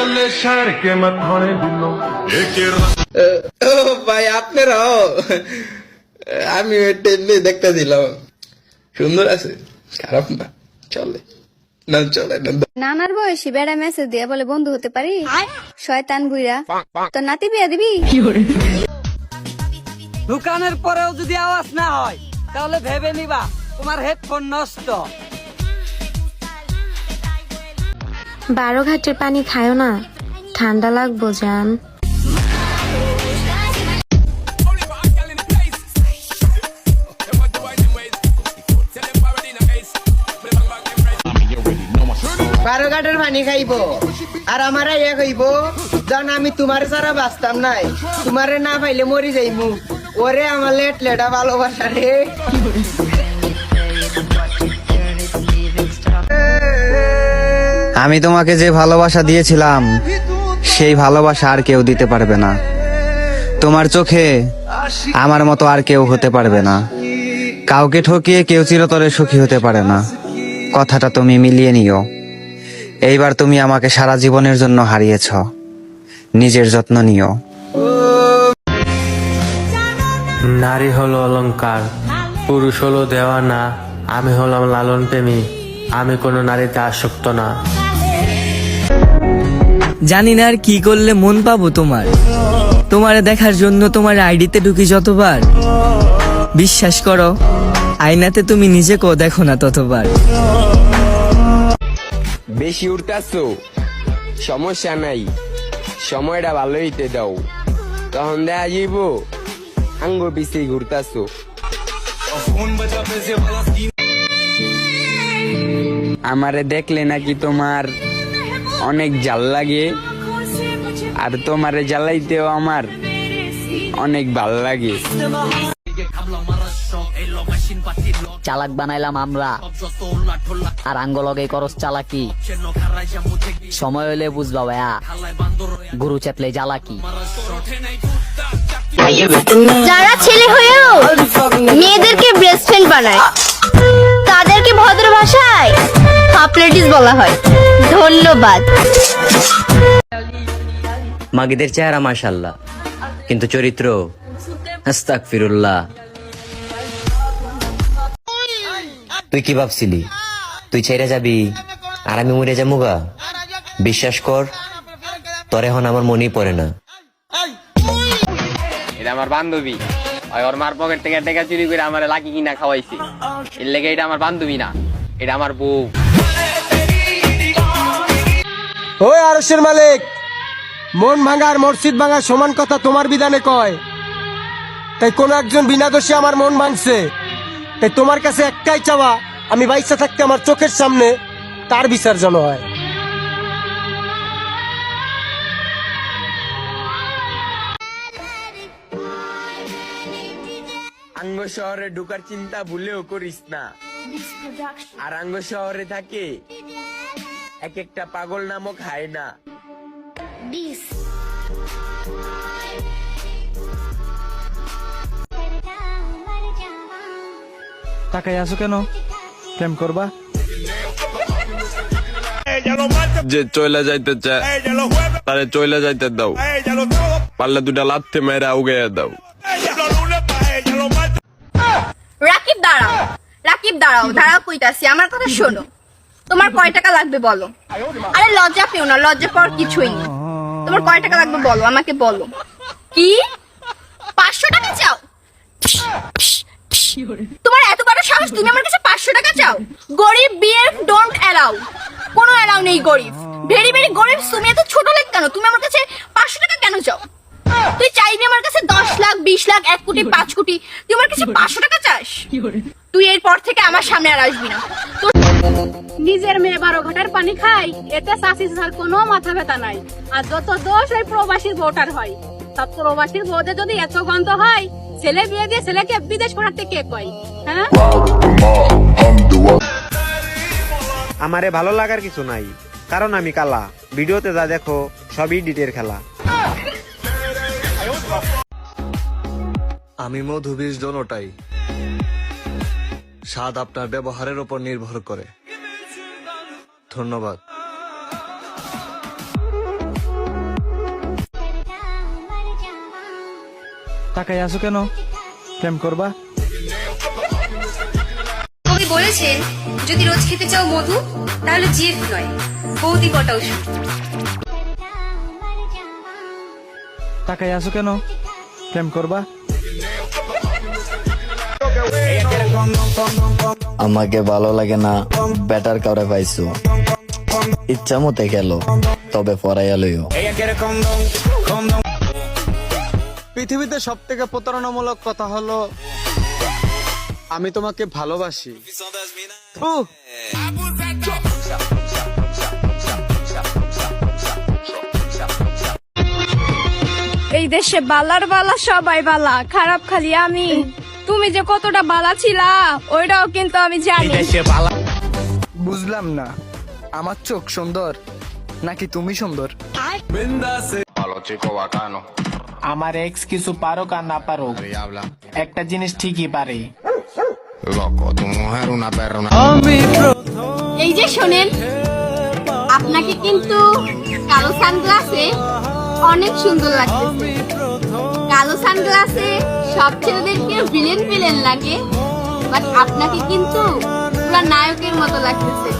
করলে কে দিল। ভাই আমি দেখতে দিলাম। সুন্দর আছে? খারাপ না। চলে। নানার বয়সে বেড়া মেসেজ দিয়ে বলে বন্ধু হতে পারি? শয়তান বুইরা তো নাতি বিয়া দিবি? দোকানের পরেও যদি আওয়াজ না হয় তাহলে ভেবে নিবা তোমার হেডফোন নষ্ট। বারো ঘাটের পানি খায়ও না। ঠান্ডা লাগবো, জান। বারো ঘাটের পানি খাইব। আর আমার ইয়ে খাইব জান, আমি তোমার ছাড়া বাঁচতাম নাই। তোমারে না পাইলে মরি যাইমু। ওরে আমার লেট লেটা ভালোবাসা রে। আমি তোমাকে যে ভালোবাসা দিয়েছিলাম, সেই ভালোবাসা আর কেউ দিতে পারবে না। তোমার চোখে আমার মতো আর কেউ হতে পারবে না। কাউকে ঠকিয়ে কেউ চিরতরে সুখী হতে পারে না। কথাটা তুমি মিলিয়ে নিও। এইবার তুমি আমাকে সারা জীবনের জন্য হারিয়েছ। নিজের যত্ন নিও। নারী হলো অলংকার, পুরুষ হলো দেওয়া না আমি হলাম লালন প্রেমী, আমি কোনো নারীতে আসক্ত না। জানি না আর কি করলে মন পাবো তোমার। তোমারে দেখার জন্য তোমার আইডিতে ঢুকি যতবার। বিশ্বাস করো, আয়নাতে তুমি নিজে নিজেকেও দেখো না ততবার। বেশি উঠতাছো? সমস্যা নাই। সময়টা ভালো হইতে দাও। তখন দেখা যাইব। আঙ্গ পিছিয়ে ঘুরতাছো। আমারে দেখলে নাকি তোমার অনেক জাল লাগে। আর তোমারে জ্বালাইতেও আমার অনেক ভালো লাগে। চালাক বানাইলাম আমরা। আর আঙ্গলগে করস চালাকি। সময় হলে বুঝবা ভাইয়া। গুরু চেতলে জ্বালাকি। যারা ছেলে হয়েও মেয়েদেরকে বেস্ট ফ্রেন্ড বানায় তাদেরকে ভদ্র ভাষায় হাফলেটিস বলা হয়। ধন্যবাদ। মাগিদের চেহারা মাশাল্লাহ কিন্তু চরিত্র হাস্তাক ফিরুল্লাহ তুই কি ভাবছিলি? তুই ছেড়ে যাবি আর আমি মরে যাব গা? বিশ্বাস কর তোর এখন আমার মনেই পড়ে না। এটা আমার বান্ধবী। ওই ওর মার পকেট থেকে টাকা চুরি করে আমার লাকি কিনা খাওয়াইছে। এর লেগে এটা আমার বান্ধবী না এটা আমার বউ। ওই আরসের মালিক মন ভাঙা আর মসজিদ ভাঙা সমান কথা তোমার বিধানে কয়। তাই কোন একজন বিনা দোষে আমার মন ভাঙছে। তাই তোমার কাছে একটাই চাওয়া আমি বাইসা থাকতে আমার চোখের সামনে তার বিচার যেন হয়। আঙ্গ শহরে ঢুকার চিন্তা ভুলেও করিস না। আর আঙ্গ শহরে থাকে এক একটা পাগল নামক হায় না। তাকাই আছো কেন? প্রেম করবা? যে চলে যাইতে চায় তারে চলে যাইতে দাও। পারলে দুটা লাথে মেরে উগে দাও। রাকিব দাঁড়াও। রাকিব দাঁড়াও দাঁড়াও কইতাছি আমার কথা শোনো। তোমার কয় টাকা লাগবে বলো? আরে লজ্জা পেও না, লজ্জা পাওয়ার কিছুই নেই। তোমার কয় টাকা লাগবে বলো, আমাকে বলো। কি? পাঁচশো টাকা চাও? তোমার এত বড় সাহস, তুমি আমার কাছে পাঁচশো টাকা চাও? গরিব বিয়ের ডোন্ট অ্যালাউ কোনো অ্যালাউ নেই গরিব। ভেরি ভেরি গরিব, তুমি এত ছোট লেখ কেন? তুমি আমার কাছে পাঁচশো টাকা কেন চাও? তুই চাইবি আমার কাছে দশ লাখ, বিশ লাখ, এক কোটি, পাঁচ কোটি? তুই আমার কাছে পাঁচশো টাকা চাস? তুই এরপর থেকে আমার সামনে আর আসবি না। তোর নিজের মেয়ে বারো ঘাটের পানি খাই এতে চাষি চাষার কোনো মাথা ব্যথা নাই। আর যত দোষ ওই প্রবাসীর বউটার হয়। সব প্রবাসীর বউদের যদি এত গন্ধ হয় ছেলে বিয়ে দিয়ে ছেলেকে বিদেশ পাঠাতে কে কয়? হ্যাঁ? আমারে ভালো লাগার কিছু নাই। কারণ আমি কালা। ভিডিওতে যা দেখো সবই ডিটের খেলা। আমি মধু বীজ দোনোটাই। স্বাদ আপনার ব্যবহারের উপর নির্ভর করে। ধন্যবাদ। তাকাই আসো কেন? প্রেম করবা? কবি বলেছেন যদি রোজ খেতে চাও মধু তাহলে নয় বৌদি কটা ওষুধ। তাকাই আসো কেন? প্রেম করবা? আমাকে ভালো লাগে না বেটার কাউরে পাইছো। ইচ্ছা মতে গেল তবে পরাইয়া লইও। পৃথিবীতে সব থেকে প্রতারণামূলক কথা হলো আমি তোমাকে ভালোবাসি। এই দেশে বালার বালা সবাই বালা খারাপ খালি আমি। তুমি যে কতটা বালা ছিলা ওইটাও কিন্তু আমি জানি। বুঝলাম না। আমার চোখ সুন্দর নাকি তুমি সুন্দর? আমার এক্স কিছু পারুক আর না পারুক একটা জিনিস ঠিকই পারে। এই যে শোনেন আপনাকে কিন্তু কালো সানগ্লাসে অনেক সুন্দর লাগতেছে। কালো সানগ্লাসে সব ছেলেদেরকে ভিলেন ভিলেন লাগে বাট আপনাকে কিন্তু পুরা নায়কের মতো লাগতেছে।